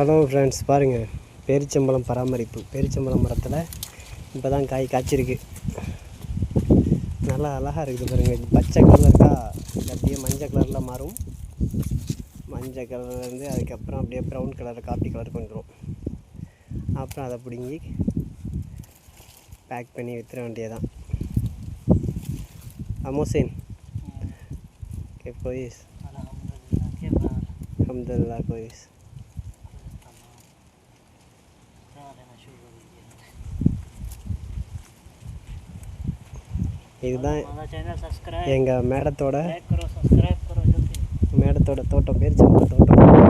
Hello friends பாருங்கள் பேரிச்சம்பழம் பராமரிப்பு. பேரிச்சம்பழம் மரத்தில் இப்போ தான் காய் காய்ச்சிருக்கு. நல்லா அழகாக இருக்குது பாருங்கள் பச்சை கலரில் இருக்கா? அப்படியே மஞ்சள் கலரில் மாறும். மஞ்சள் கலர்லேருந்து அதுக்கப்புறம் அப்படியே ப்ரௌன் கலர் காப்பி கலருக்கு வந்துடும் அப்புறம் அதை பிடுங்கி பேக் பண்ணி வித்துற வேண்டியதான் அமோசேன் que pues Alhamdulillah, quebrar. இதுதான் எங்கள் மேடத்தோட மேடத்தோட தோட்டம் பேர் சம்பா தோட்டம்.